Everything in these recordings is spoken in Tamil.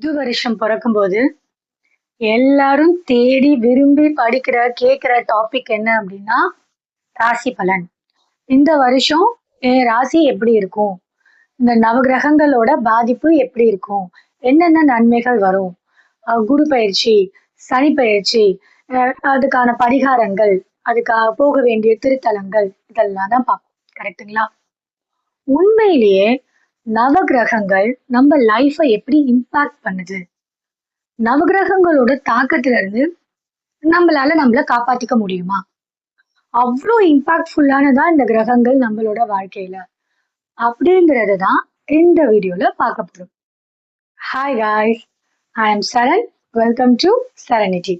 புது வருஷம் பிறக்கும்போது எல்லாரும் தேடி விரும்பி படிக்கிற கேட்குற டாபிக் என்ன அப்படின்னா ராசி பலன். இந்த வருஷம் என் ராசி எப்படி இருக்கும்? இந்த நவகிரகங்களோட பாதிப்பு எப்படி இருக்கும்? என்னென்ன நன்மைகள் வரும்? குரு பயிற்சி சனி பயிற்சி அஹ் அதுக்கான பரிகாரங்கள் அதுக்காக போக வேண்டிய திருத்தலங்கள் இதெல்லாம் தான் பார்ப்போம். கரெக்ட்டுங்களா உண்மையிலேயே நவகிரகங்கள் நம்ம லைஃபை எப்படி இம்பாக்ட் பண்ணுது? நவகிரகங்களோட தாக்கத்துல இருந்து நம்மளால நம்மளை காப்பாத்திக்க முடியுமா? அவ்வளோ இம்பாக்ட்ஃபுல்லானதா இந்த கிரகங்கள் நம்மளோட வாழ்க்கையில. அப்படிங்கிறது தான் இந்த வீடியோல பார்க்க போறோம். Hi guys I am Saran welcome to சரணிட்டி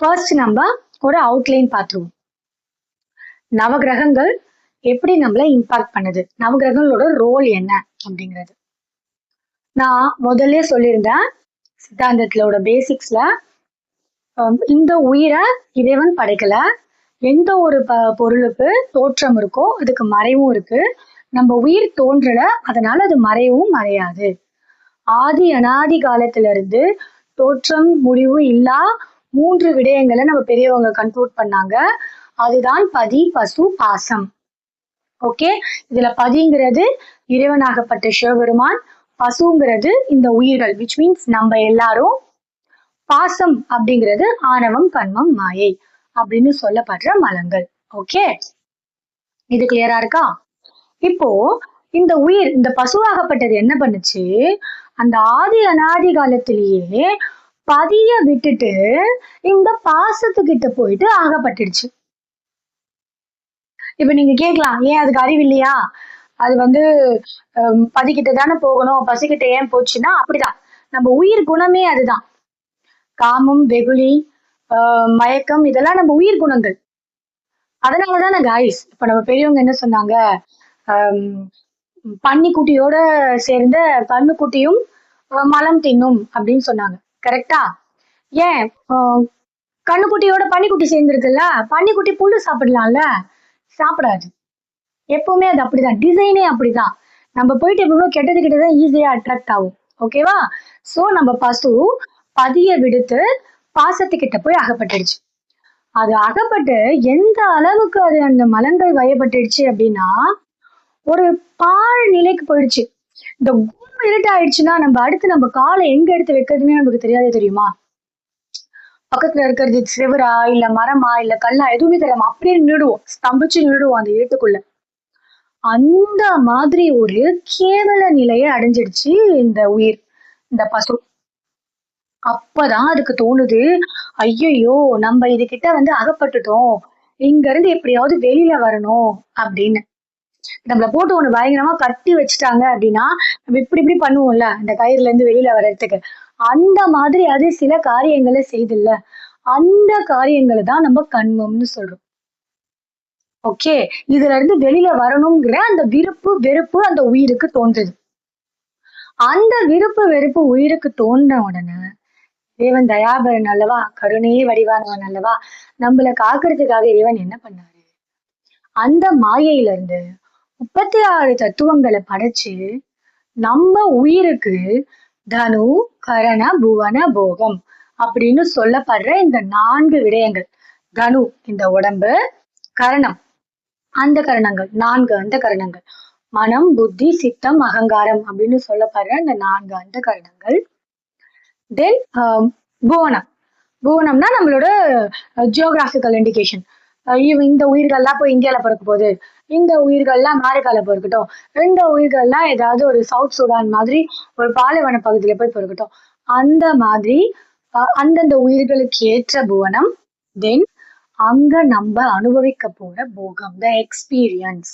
first நம்ம ஒரு அவுட்லைன் பார்த்துருவோம். நவகிரகங்கள் எப்படி நம்மளை இம்பாக்ட் பண்ணுது? நவகிரகங்களோட ரோல் என்ன? அப்படிங்கிறது. நான் முதல்ல சொல்லியிருந்தேன் சித்தாந்தத்திலோட பேசிக்ஸ்ல இந்த உயிரை இறைவன் படைக்கல. எந்த ஒரு ப பொருளுக்கு தோற்றம் இருக்கோ அதுக்கு மறைவும் இருக்கு. நம்ம உயிர் தோன்றல அதனால அது மறைவும் மறையாது. ஆதி அனாதி காலத்துல இருந்து தோற்றம் முடிவு இல்லா மூன்று விடயங்களை நம்ம பெரியவங்க கன்க்ளூட் பண்ணாங்க. அதுதான் பதி பசு பாசம். ஓகே இதுல பதிங்கிறது இறைவனாகப்பட்ட சிவபெருமான் பசுங்கிறது இந்த உயிர்கள் விச் மீன்ஸ் நம்ம எல்லாரும் பாசம் அப்படிங்கிறது ஆணவம் கண்மம் மாயை அப்படின்னு சொல்லப்படுற மலங்கள். ஓகே இது கிளியரா இருக்கா? இப்போ இந்த உயிர் இந்த பசுவாகப்பட்டது என்ன பண்ணுச்சு? அந்த ஆதி அனாதி காலத்திலேயே பதிய விட்டுட்டு இந்த பாசத்துக்கிட்ட போயிட்டு ஆகப்பட்டுடுச்சு. இப்ப நீங்க கேட்கலாம் ஏன் அதுக்கு அறிவு இல்லையா? அது வந்து ஹம், பதிக்கிட்ட தானே போகணும். பசிக்கிட்ட ஏன் போச்சுன்னா அப்படிதான். நம்ம உயிர் குணமே அதுதான். காமம் வெகுளி ஆஹ் மயக்கம் இதெல்லாம் நம்ம உயிர் குணங்கள். அதனாலதானே காய்ஸ் இப்ப நம்ம பெரியவங்க என்ன சொன்னாங்க? பன்னிக்குட்டியோட சேர்ந்த பன்னுக்குட்டியும் மலம் தின்னும் அப்படின்னு சொன்னாங்க. கரெக்டா ஏன்? ஆஹ் கண்ணுக்குட்டியோட பன்னிக்குட்டி சேர்ந்துருக்குல்ல? பன்னிக்குட்டி புல்லு சாப்பிடலாம்ல? சாப்பிடாது. எப்பவுமே அது அப்படிதான். டிசைனே அப்படிதான். நம்ம போயிட்டு எப்பவுமே கெட்டது கிட்டதான் ஈஸியா அட்ராக்ட் ஆகும். ஓகேவா சோ நம்ம பசு பதிய விடுத்து பாசத்துக்கிட்ட போய் அகப்பட்டுடுச்சு. அது அகப்பட்டு எந்த அளவுக்கு அது அந்த மலங்கள் வயப்பட்டுடுச்சு அப்படின்னா ஒரு பாழ் நிலைக்கு போயிடுச்சு. இந்த கும் இருட்டாயிடுச்சுன்னா நம்ம அடுத்து நம்ம காலை எங்க எடுத்து வைக்கிறதுன்னு நமக்கு தெரியாதே தெரியுமா? பக்கத்துல இருக்கிறது சிவரா இல்ல மரமா இல்ல கல்லா எதுவுமே தெரியாம அப்படியே நின்றுடுவோம் ஸ்தம்பிச்சு நின்றுடுவோம் அந்த இருட்டுக்குள்ள அந்த மாதிரி ஒரு கேவல நிலையை அடைஞ்சிடுச்சு இந்த உயிர் இந்த பசு. அப்பதான் அதுக்கு தோணுது ஐயையோ நம்ம இதுகிட்ட வந்து அகப்பட்டுட்டோம். இங்க இருந்து எப்படியாவது வெளியில வரணும் அப்படின்னு. நம்மள போட்டு ஒண்ணு பயங்கரமா கட்டி வச்சுட்டாங்க அப்படின்னா நம்ம இப்படி இப்படி பண்ணுவோம்ல இந்த கயிறுல இருந்து வெளியில வர்றதுக்கு. அந்த மாதிரி அது சில காரியங்களை செய்தில்ல. அந்த காரியங்களை தான் நம்ம கண்மம்னு சொல்றோம். ஓகே? இதுல இருந்து வெளியில வரணுங்கிற அந்த விருப்பு வெறுப்பு அந்த உயிருக்கு தோன்றுது. அந்த விருப்பு வெறுப்பு உயிருக்கு தோன்ற உடனே இறைவன் தயாபரன் அல்லவா? கருணையே வடிவானவன் அல்லவா? நம்மள காக்குறதுக்காக இறைவன் என்ன பண்ணாரு? அந்த மாயையில இருந்து முப்பத்தி ஆறு தத்துவங்களை படைச்சு நம்ம உயிருக்கு தனு கரண புவன போகம் அப்படின்னு சொல்லப்படுற இந்த நான்கு விடயங்கள். தனு இந்த உடம்பு. கரணம் அந்த கரணங்கள். நான்கு அந்த கரணங்கள். மனம் புத்தி சித்தம் அகங்காரம் அப்படின்னு சொல்லப்படுற இந்த நான்கு அந்த கரணங்கள். தென் புவனம். புவனம்னா நம்மளோட ஜியோகிராபிக்கல் இண்டிகேஷன் இந்த உயிர்கள்லாம் போய் இந்தியாவில் பிறக்க போகுது. இந்த உயிர்கள்லாம் அமெரிக்கால பிறக்கட்டும். இந்த உயிர்கள்லாம் ஏதாவது ஒரு சவுத் சூடான் மாதிரி ஒரு பாலைவன பகுதியில போய் பிறக்கட்டும். அந்த மாதிரி அந்தந்த உயிர்களுக்கு ஏற்ற புவனம் தென் அங்க நம்ம அனுபவிக்க போற போகம் த எக்ஸ்பீரியன்ஸ்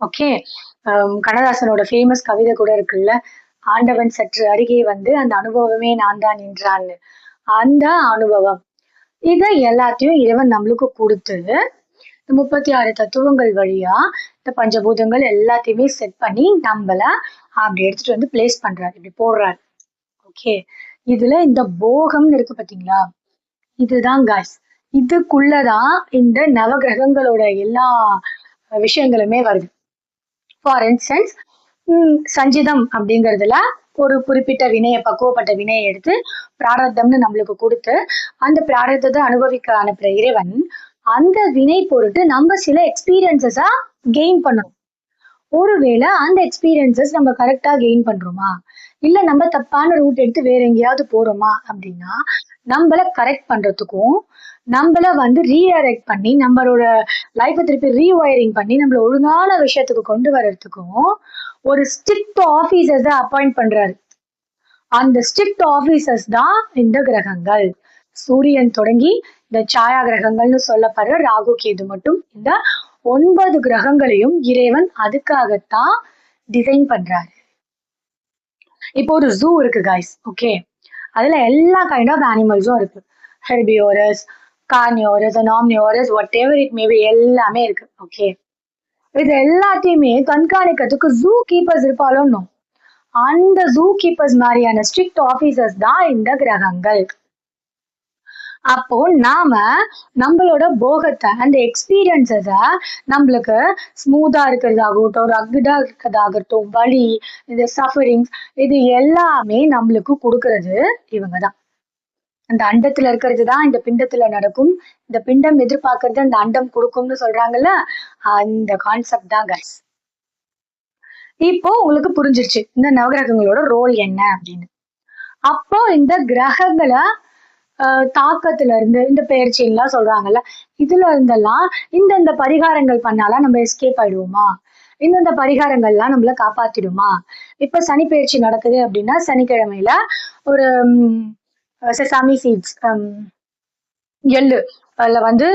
ஓகே கண்ணதாசனோட ஃபேமஸ் கவிதை கூட இருக்குல்ல? ஆண்டவன் சற்று அருகே வந்து அந்த அனுபவமே நான் தான் நின்றான்னு அந்த அனுபவம். இதை எல்லாத்தையும் இறைவன் நம்மளுக்கு கொடுத்து இந்த முப்பத்தி ஆறு தத்துவங்கள் வழியா இந்த பஞ்சபூதங்கள் எல்லாத்தையுமே செட் பண்ணி நம்மள அப்படி எடுத்துட்டு வந்து பிளேஸ் பண்றாரு. இப்படி போடுறாரு. ஓகே இதுல இந்த போகம்னு இருக்கு பாத்தீங்களா? இதுதான் காய்ஸ் இதுக்குள்ளதான் இந்த நவகிரகங்களோட எல்லா விஷயங்களுமே வருது. ஃபார் இன்ஸ்டன்ஸ் சஞ்சிதம் அப்படிங்கறதுல ஒரு குறிப்பிட்ட வினையை பக்குவப்பட்ட வினையை எடுத்து பிராரத்தம்னு நம்மளுக்கு கொடுத்து அந்த பிராரத்தத்தை அனுபவிக்க அனுப்புற இறைவன் அந்த வினை பொருட்டு நம்ம சில எக்ஸ்பீரியன்சஸா கெயின் பண்ணணும். ஒருவேளை அந்த எக்ஸ்பீரியன்சஸ் நம்ம கரெக்டா கெயின் பண்றோமா? இல்ல நம்ம தப்பான ரூட் எடுத்து வேற எங்கேயாவது போறோமா அப்படின்னா நம்மள கரெக்ட் பண்றதுக்கும் நம்மள வந்து ரீடைரக்ட் பண்ணி நம்மளோட லைஃப்பை திருப்பி ரீவயரிங் பண்ணி நம்மள ஒழுங்கான விஷயத்துக்கு கொண்டு வர்றதுக்கும் ஒரு ஸ்ட்ரிக்ட் ஆபீசர்ஸ அப்பாயிண்ட் பண்றாரு. அந்த ஸ்ட்ரிக்ட் ஆபீசர்ஸ் தான் இந்த கிரகங்கள். சூரியன் தொடங்கி இந்த சாயா கிரகங்கள்னு சொல்லப்படுற ராகு கேது மட்டும் இந்த ஒன்பது கிரகங்களையும் இறைவன் அதுக்காகத்தான் டிசைன் பண்றாரு. இப்போ ஒரு ஜூ இருக்கு கைஸ் ஓகே அதுல எல்லா கைண்ட் ஆஃப் அனிமல்ஸும் இருக்கு. Herbivorous carnivorous omnivorous whatever it maybe எல்லாமே இருக்கு. ஓகே இது எல்லாத்தையுமே கண்காணிக்கிறதுக்கு ஜூ கீப்பர்ஸ் இருப்பாலும் அந்த ஜூ கீப்பர்ஸ் மாதிரியான ஸ்ட்ரிக்ட் ஆபீசர்ஸ் தான் இந்த கிரகங்கள். அப்போ நாம நம்மளோட போகத்தை அந்த எக்ஸ்பீரியன்ஸஸ நம்மளுக்கு ஸ்மூத்தா இருக்கிறதாகட்டும் ரக்குடா இருக்கிறதாகட்டும் வலி இந்த சஃபரிங்ஸ் இது எல்லாமே நம்மளுக்கு கொடுக்கறது இவங்க தான். அந்த அண்டத்துல இருக்கிறது தான் இந்த பிண்டத்துல நடக்கும். இந்த பிண்டம் எதிர்பார்க்கறது அந்த அண்டம் கொடுக்கும்னு சொல்றாங்கல்ல? அந்த கான்செப்ட் தான் கைஸ் இப்போ உங்களுக்கு புரிஞ்சிருச்சு இந்த நவகிரகங்களோட ரோல் என்ன அப்படின்னு. அப்போ இந்த கிரகங்களை ஆஹ் தாக்கத்துல இருந்து இந்த பெயர்ச்சின்லாம் சொல்றாங்கல்ல இதுல இருந்தெல்லாம் இந்தந்த பரிகாரங்கள் பண்ணாலாம் நம்ம எஸ்கேப் ஆயிடுவோமா? இந்தந்த பரிகாரங்கள்லாம் நம்மள காப்பாத்திடுமா? இப்ப சனி பயிற்சி நடக்குது அப்படின்னா சனிக்கிழமையில ஒரு செசாமி சீட்ஸ் um, எள்ளு. அதுல வந்து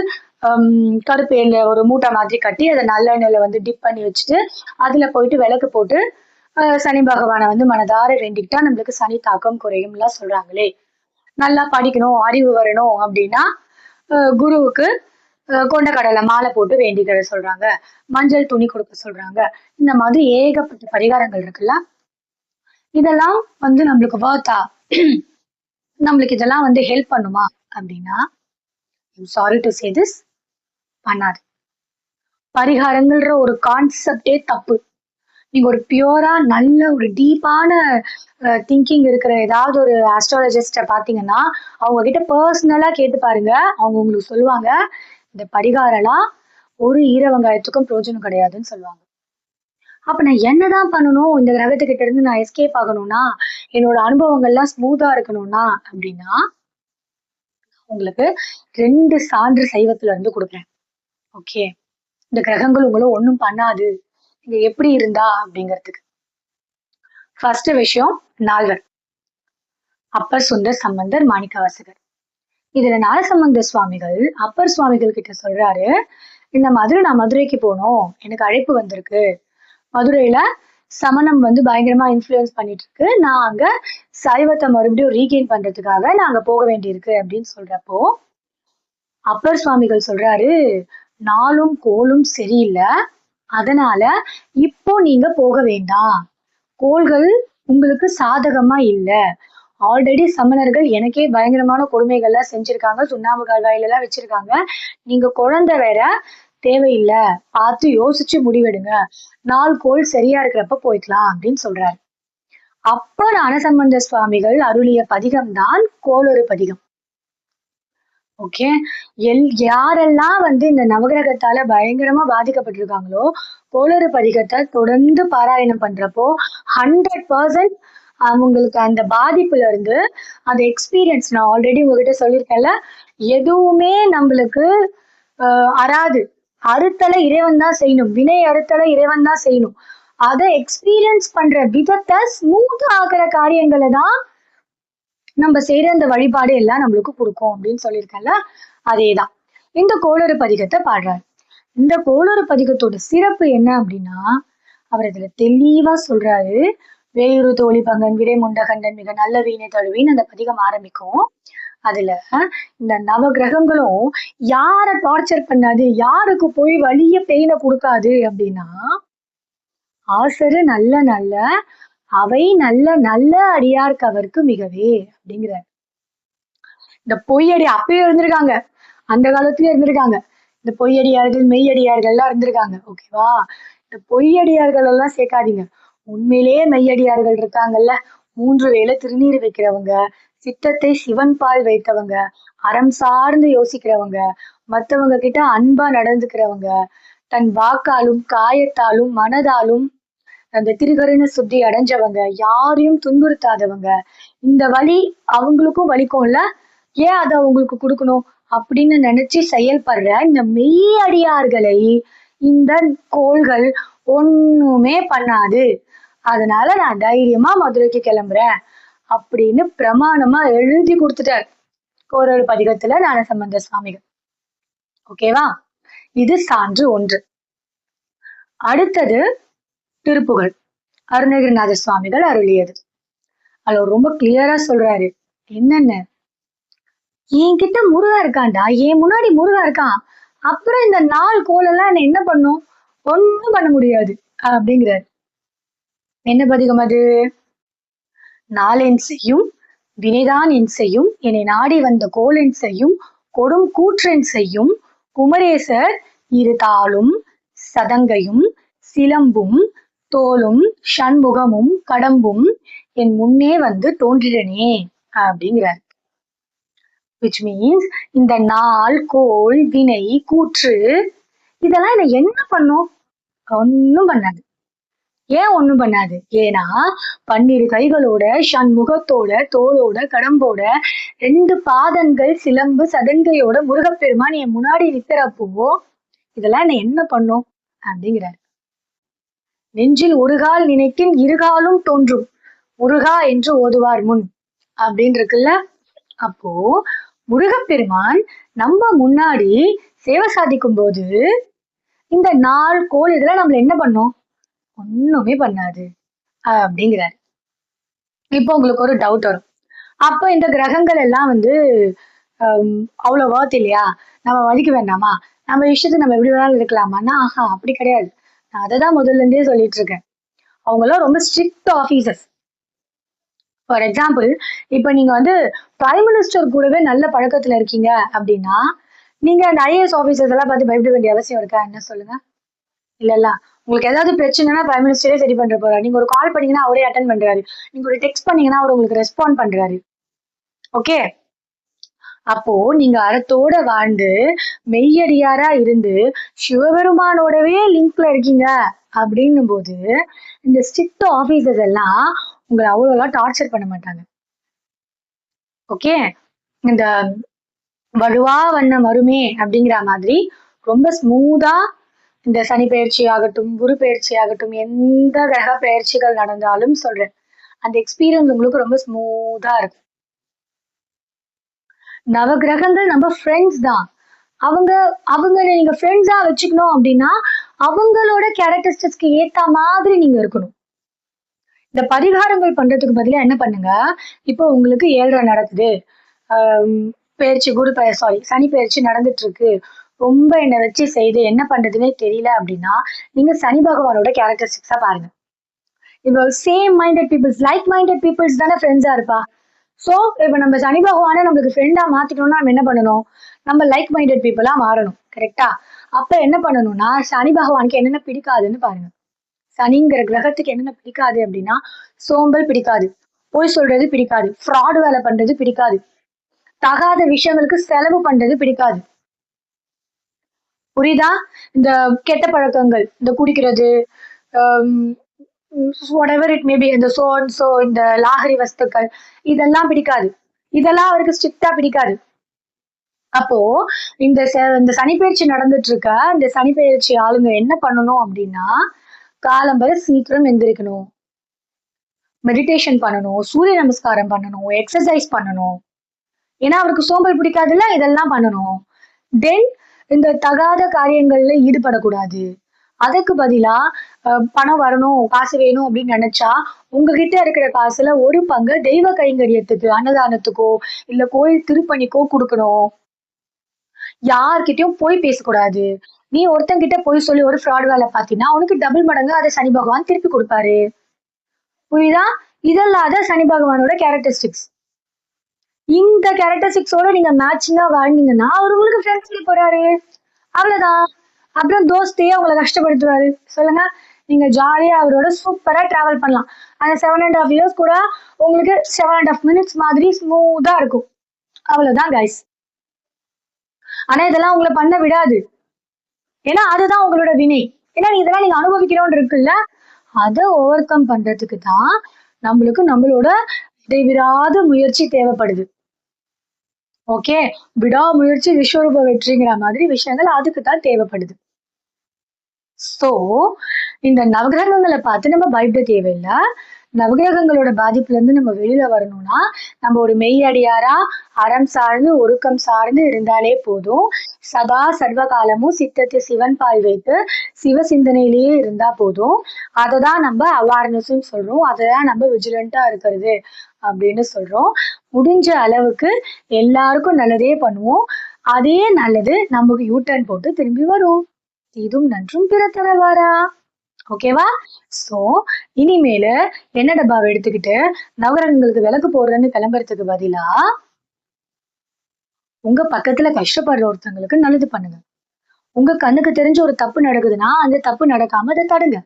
ஹம், கருப்பு எள்ளு ஒரு மூட்டை மாதிரி கட்டி அதை நல்லெண்ணெயில் வந்து டிப் பண்ணி வச்சுட்டு அதுல போயிட்டு விளக்கு போட்டு ஆஹ் சனி பகவானை வந்து மனதார வேண்டிக்கிட்டா நம்மளுக்கு சனி தாக்கம் குறையும்லாம் சொல்றாங்களே. நல்லா படிக்கணும் அறிவு வரணும் அப்படின்னா குருவுக்கு கொண்ட கொண்டக்கடலை மாலை போட்டு வேண்டிக்கிற சொல்றாங்க. மஞ்சள் துணி கொடுக்க சொல்றாங்க. இந்த மாதிரி ஏகப்பட்ட பரிகாரங்கள் இருக்குல்ல? இதெல்லாம் வந்து நம்மளுக்கு வர்த்தா நம்மளுக்கு இதெல்லாம் வந்து ஹெல்ப் பண்ணுமா அப்படின்னா சாரி டு சே திஸ் பண்ணாது. பரிகாரங்கள்ன்ற ஒரு கான்செப்டே தப்பு. நீங்க ஒரு பியூரா நல்ல ஒரு டீப்பான திங்கிங் இருக்கிற ஏதாவது ஒரு ஆஸ்ட்ராலஜிஸ்ட பாத்தீங்கன்னா அவங்க கிட்ட பர்சனலா கேட்டு பாருங்க. அவங்க உங்களுக்கு சொல்லுவாங்க இந்த பரிகாரம்லாம் ஒரு ஈர வெங்காயத்துக்கும் பிரயோஜனம் கிடையாதுன்னு சொல்லுவாங்க. அப்ப நான் என்னதான் பண்ணணும்? இந்த கிரகத்துக்கிட்ட இருந்து நான் எஸ்கேப் ஆகணும்னா என்னோட அனுபவங்கள்லாம் ஸ்மூத்தா இருக்கணும்னா அப்படின்னா உங்களுக்கு ரெண்டு சான்று சைவத்துல இருந்து கொடுக்குறேன். ஓகே இந்த கிரகங்கள் உங்களை ஒன்றும் பண்ணாது. நீங்க எப்படி இருந்தா அப்படிங்கிறதுக்கு. ஃபர்ஸ்ட் விஷயம் நால்வர். அப்பர் சுந்தர் சம்பந்தர் மாணிக்கவாசகர். இதுல நாலசம்பந்த சுவாமிகள் அப்பர் சுவாமிகள் கிட்ட சொல்றாரு இந்த மதுரை நான் மதுரைக்கு போகணும் எனக்கு அழைப்பு வந்திருக்கு. மதுரையில சமணம் வந்து பயங்கரமா இன்ஃப்ளூயன்ஸ் பண்ணிட்டு இருக்கு நான் அங்க சைவத்தை மறுபடியும் ரீகெயின் பண்றதுக்காக நான் அங்க போக வேண்டியிருக்கு அப்படின்னு சொல்றப்போ அப்பர் சுவாமிகள் சொல்றாரு நாளும் கோளும் சரியில்லை. அதனால இப்போ நீங்க போக வேண்டாம். கோள்கள் உங்களுக்கு சாதகமா இல்ல. ஆல்ரெடி சமணர்கள் எனக்கே பயங்கரமான கொடுமைகள்லாம் செஞ்சிருக்காங்க. சுண்ணாம்பு கால்வாயிலெல்லாம் வச்சிருக்காங்க. நீங்க குழந்தை வேற தேவையில்லை. பார்த்து யோசிச்சு முடிவெடுங்க. நாள் கோள் சரியா இருக்கிறப்ப போய்க்கலாம் அப்படின்னு சொல்றாரு. அப்ப ஞானசம்பந்த சுவாமிகள் அருளிய பதிகம் தான் கோளொரு பதிகம். ஓகே? எல் யாரெல்லாம் வந்து இந்த நவகிரகத்தால பயங்கரமா பாதிக்கப்பட்டிருக்காங்களோ கோளறு பதிகத்தை தொடர்ந்து பாராயணம் பண்றப்போ ஹண்ட்ரட் பர்சன்ட் அவங்களுக்கு அந்த பாதிப்புல இருந்து அந்த எக்ஸ்பீரியன்ஸ் நான் ஆல்ரெடி உங்ககிட்ட சொல்லியிருக்கேன்ல எதுவுமே நம்மளுக்கு அறாது. அறுத்தலை இறைவன் தான் செய்யணும். வினை அறுத்தலை இறைவன் தான் செய்யணும். அதை எக்ஸ்பீரியன்ஸ் பண்ற விதத்தை ஸ்மூத் ஆகிற காரியங்களை தான் நம்ம செய்யற அந்த வழிபாடு எல்லாம் நம்மளுக்கு கொடுக்கும் அப்படின்னு சொல்லியிருக்கேன்ல. அதேதான். இந்த கோளறு பதிகத்தை பாடுறாரு. இந்த கோளறு பதிகத்தோட சிறப்பு என்ன அப்படின்னா அவர் இதுல தெளிவா சொல்றாரு. வேயுரு தோழி பங்கன் விடை முண்டகண்டன் மிக நல்ல வீணை தழுவின்னு அந்த பதிகம் ஆரம்பிக்கும். அதுல இந்த நவ கிரகங்களும் யார டார்ச்சர் பண்ணாது யாருக்கு போய் வலிய பெயினை கொடுக்காது அப்படின்னா ஆசரு நல்ல நல்ல அவை நல்ல நல்ல அடியார்க்கு அவருக்கு மிகவே அப்படிங்கிறார். இந்த பொய்யடி அப்பயும் இருந்திருக்காங்க. அந்த காலத்துலயும் இருந்திருக்காங்க. இந்த பொய்யடியார்கள் மெய்யடியார்கள் எல்லாம் இருந்திருக்காங்க ஓகேவா இந்த பொய்யடியார்கள் எல்லாம் சேர்க்காதீங்க. உண்மையிலேயே மெய்யடியார்கள் இருக்காங்கல்ல. மூன்று வேளை திருநீர் வைக்கிறவங்க சித்தத்தை சிவன் பால் வைத்தவங்க அறம் சார்ந்து யோசிக்கிறவங்க மத்தவங்க கிட்ட அன்பா நடந்துக்கிறவங்க தன் வாக்காலும் காயத்தாலும் மனதாலும் அந்த திருகருண சுத்தி அடைஞ்சவங்க யாரையும் துன்புறுத்தாதவங்க. இந்த வழி அவங்களுக்கும் வலிக்கும்ல? ஏன் அதை அவங்களுக்கு கொடுக்கணும்? அப்படின்னு நினைச்சு செயல்படுற இந்த மெய்யடியார்களை இந்த கோள்கள் ஒண்ணுமே பண்ணாது. அதனால நான் தைரியமா மதுரைக்கு கிளம்புறேன். அப்படின்னு பிரமாணமா எழுதி கொடுத்துட்டார். கோரல் பதிகத்துல ஞானசம்பந்த சுவாமிகள். ஓகேவா இது சான்று ஒன்று. அடுத்தது திருப்புகழ். அருணகிரிநாத சுவாமிகள் அருளியது. அதுல ரொம்ப கிளியரா சொல்றாரு. என்னென்ன? என்கிட்ட முருகா இருக்கான்டா. என் முன்னாடி முருகா இருக்கான். அப்புறம் இந்த நாள் கோலெல்லாம் என்ன என்ன பண்ணும்? ஒண்ணும் பண்ண முடியாது. அப்படிங்கிறாரு. என்ன பதிகம் அது? நாளென் செய்யும் வினைதான் என் செய்யும் என்னை நாடி வந்த கோலென் செய்யும் கொடும் கூற்றென் செய்யும் குமரேசர் இரு தாளும் சதங்கையும் சிலம்பும் தோலும் சண்முகமும் கடம்பும் என் முன்னே வந்து தோன்றிடனே அப்படிங்கிறார். விச் மீன்ஸ் இந்த நாள் கோள் வினை கூற்று இதெல்லாம் என்ன என்ன பண்ணும்? ஒன்றும் பண்ணாது. ஏன் ஒண்ணும் பண்ணாது? ஏன்னா பன்னிரு கைகளோட சண்முகத்தோட தோளோட கடம்போட ரெண்டு பாதங்கள் சிலம்பு சதங்கையோட முருகப்பெருமான் என் முன்னாடி நிக்கிறப்போ இதெல்லாம் என்ன என்ன பண்ணும்? அப்படிங்கிறாரு. நெஞ்சில் ஒருகால் நினைக்கின் இருகாலும் தோன்றும். முருகா என்று ஓதுவார் முன். அப்படின்னு இருக்குல்ல அப்போ முருகப்பெருமான் நம்ம முன்னாடி சேவை சாதிக்கும் போது இந்த நாள் கோள் இதெல்லாம் நம்மள என்ன பண்ணும்? ஒண்ணுமே பண்ணாது. அப்படிங்கிறாரு. இப்போ உங்களுக்கு ஒரு டவுட் வரும். அப்போ இந்த கிரகங்கள் எல்லாம் வந்து அவ்வளோ அவ்வளவு இல்லையா? நம்ம வலிக்க வேண்டாமா? நம்ம இஷ்டத்துக்கு நம்ம எப்படி வேணாலும் இருக்கலாமான்னா ஆஹா அப்படி கிடையாது. நான் அதை தான் முதல்ல இருந்தே சொல்லிட்டு இருக்கேன் அவங்களாம் ரொம்ப ஸ்ட்ரிக்ட் ஆஃபீஸர்ஸ் ஃபார் எக்ஸாம்பிள் இப்போ நீங்க வந்து பிரைம் மினிஸ்டர் கூடவே நல்ல பழக்கத்துல இருக்கீங்க அப்படின்னா நீங்க அந்த ஐஏஎஸ் ஆஃபீஸர்ஸ் எல்லாம் பார்த்து பயப்பட வேண்டிய அவசியம் இருக்கா? என்ன சொல்லுங்க? இல்லைல்ல. உங்களுக்கு ஏதாவது பிரச்சனைனா பிரைம் மினிஸ்டரே சரி பண்ற போறாரு நீங்க ஒரு கால் பண்ணீங்கன்னா அவரே அட்டன் பண்றாரு. நீங்க ஒரு டெக்ஸ்ட் பண்ணீங்கன்னா அவர் உங்களுக்கு ரெஸ்பாண்ட் பண்றாரு. ஓகே அப்போ நீங்க அறத்தோட வாழ்ந்து மெய்யடியாரா இருந்து சிவபெருமானோடவே லிங்க்ல இருக்கீங்க அப்படின்னும் போது இந்த ஸ்ட்ரிக்ட் ஆபீசர்ஸ் எல்லாம் உங்களை அவ்வளோலாம் டார்ச்சர் பண்ண மாட்டாங்க. ஓகே இந்த வலுவா வண்ண மருமே அப்படிங்கிற மாதிரி ரொம்ப ஸ்மூதா இந்த சனி பயிற்சி ஆகட்டும் குரு பயிற்சி ஆகட்டும் எந்த கிரக பயிற்சிகள் நடந்தாலும் சொல்றேன். அந்த எக்ஸ்பீரியன்ஸ் உங்களுக்கு ரொம்ப ஸ்மூதா இருக்கும். நவகிரகங்கள் நம்ம ஃப்ரெண்ட்ஸ் தான். அவங்க அவங்க நீங்க ஃப்ரெண்ட்ஸா வச்சுக்கணும் அப்படின்னா அவங்களோட கேரக்டரிஸ்டிக்ஸ்க்கு ஏத்த மாதிரி நீங்க இருக்கணும். இந்த பரிகாரங்கள் பண்றதுக்கு பதிலா என்ன பண்ணுங்க? இப்போ உங்களுக்கு ஏழரை நடக்குது. பயிற்சி குரு பெயர் சாரி சனி பயிற்சி நடந்துட்டு இருக்கு. ரொம்ப என்னை வச்சு செய்து என்ன பண்றதுன்னே தெரியல அப்படின்னா நீங்க சனி பகவானோட கேரக்டரிஸ்டிக்ஸா பாருங்க. இப்போ same minded peoples like minded peoples தானே ஃப்ரெண்ட்ஸா இருப்பா. ஸோ இப்போ நம்ம சனி பகவானை நம்மளுக்கு ஃப்ரெண்டா மாத்திக்கணும்னா நம்ம என்ன பண்ணணும்? நம்ம லைக் மைண்டட் பீப்புளா மாறணும் கரெக்டா அப்ப என்ன பண்ணணும்னா சனி பகவானுக்கு என்னென்ன பிடிக்காதுன்னு பாருங்க. சனிங்கிற கிரகத்துக்கு என்னென்ன பிடிக்காது அப்படின்னா சோம்பல் பிடிக்காது பொய் சொல்றது பிடிக்காது ஃப்ராடு வேலை பண்றது பிடிக்காது தகாத விஷயங்களுக்கு செலவு பண்றது பிடிக்காது. புரியுதா? இந்த கெட்ட பழக்கங்கள் இந்த குடிக்கிறது whatever இட் மேபி இந்த சோ சோ இந்த லாகரி வஸ்துக்கள் இதெல்லாம் பிடிக்காது. இதெல்லாம் அவருக்கு ஸ்ட்ரிக்டா பிடிக்காது. அப்போ இந்த ச- இந்த சனிப்பெயர்ச்சி நடந்துட்டு இருக்க இந்த சனிப்பெயர்ச்சி ஆளுங்க என்ன பண்ணணும் அப்படின்னா காலம்பர சீக்கிரம் எந்திரிக்கணும். மெடிடேஷன் பண்ணணும் சூரிய நமஸ்காரம் பண்ணணும் எக்ஸசைஸ் பண்ணணும். ஏன்னா அவருக்கு சோம்பல் பிடிக்காதுல்ல இதெல்லாம் பண்ணணும். தென் இந்த தகாத காரியங்கள்ல ஈடுபடக்கூடாது. அதுக்கு பதிலா அஹ், பணம் வரணும் காசு வேணும் அப்படின்னு நினைச்சா உங்ககிட்ட இருக்கிற காசுல ஒரு பங்கு தெய்வ கைங்கரியத்துக்கு அன்னதானத்துக்கோ இல்ல கோயில் திருப்பணிக்கோ கொடுக்கணும். யார்கிட்டயும் போய் பேசக்கூடாது. நீ ஒருத்தங்கிட்ட போய் சொல்லி ஒரு ஃப்ராட் வேலை பார்த்தீங்கன்னா உனக்கு டபுள் மடங்கு அதை சனி பகவான் திருப்பி கொடுப்பாரு. புரியுதா? இதெல்லாத சனி பகவானோட கேரக்டரிஸ்டிக்ஸ் இந்த கேரக்டரிஸ்டிக்ஸோட நீங்க மேட்சிங்கா வாழ்ந்தீங்கன்னா அவர் உங்களுக்கு ஃப்ரெண்ட்ஸ் போறாரு. அவ்வளவுதான். அப்புறம் தோஸ்தே அவங்கள கஷ்டப்படுத்துவாரு. சொல்லுங்க. நீங்க ஜாலியா அவரோட சூப்பரா டிராவல் பண்ணலாம். அந்த செவன் அண்ட் ஹாஃப் இயர்ஸ் கூட உங்களுக்கு செவன் அண்ட் ஹாஃப் மினிட்ஸ் மாதிரி ஸ்மூத்தா இருக்கும். அவ்வளவுதான் கைஸ் ஆனா இதெல்லாம் உங்களை பண்ண விடாது. ஏன்னா அதுதான் உங்களோட வினை. ஏன்னா இதெல்லாம் நீங்க அனுபவிக்கிறோன்னு இருக்குல்ல? அதை ஓவர் கம் பண்றதுக்கு தான் நம்மளுக்கு நம்மளோட இடைவிடாத முயற்சி தேவைப்படுது. ஓகே விடாமுயற்சி விஸ்வரூப வெற்றிங்கிற மாதிரி விஷயங்கள் அதுக்கு தான் தேவைப்படுது. சோ இந்த நவகிரகங்களை பார்த்து நம்ம பயப்பட தேவையில்லை. நவகிரகங்களோட பாதிப்புல இருந்து நம்ம வெளியில வரணும்னா நம்ம ஒரு மெய்யடியாரா அறம் சார்ந்து ஒழுக்கம் சார்ந்து இருந்தாலே போதும். சதா சர்வ காலமும் சித்தத்தை சிவன் பால் வைத்து சிவ சிந்தனையிலேயே இருந்தா போதும். அதை தான் நம்ம அவேர்னஸ்ன்னு சொல்றோம். அதை தான் நம்ம விஜிலண்டா இருக்கிறது. அப்படின்னு சொல்றோம். முடிஞ்ச அளவுக்கு எல்லாருக்கும் நல்லதே பண்ணுவோம். அதே நல்லது நமக்கு யூ டர்ன் போட்டு திரும்பி வரும். இதுவும் நன்றும் பிற தரவாரா ஓகேவா? சோ இனிமேல என்ன டப்பாவை எடுத்துக்கிட்டு நவரங்களுக்கு விளக்கு போடுறேன்னு கிளம்புறதுக்கு பதிலா உங்க பக்கத்துல கஷ்டப்படுற ஒருத்தங்களுக்கு நல்லது பண்ணுங்க. உங்க கண்ணுக்கு தெரிஞ்ச ஒரு தப்பு நடக்குதுன்னா அந்த தப்பு நடக்காம அதை தடுங்க.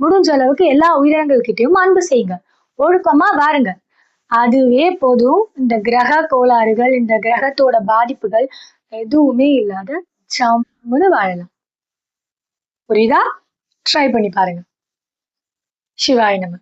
முடிஞ்ச அளவுக்கு எல்லா உயிரினங்கள்கிட்டயும் அன்பு செய்யுங்க. ஒழுக்கமா வாருங்க. அதுவே போதும். இந்த கிரக கோளாறுகள் இந்த கிரகத்தோட பாதிப்புகள் எதுவுமே இல்லாத சம்முன்னு வாழலாம். புரியுதா? ட்ரை பண்ணி பாருங்க. சிவாய நம்ம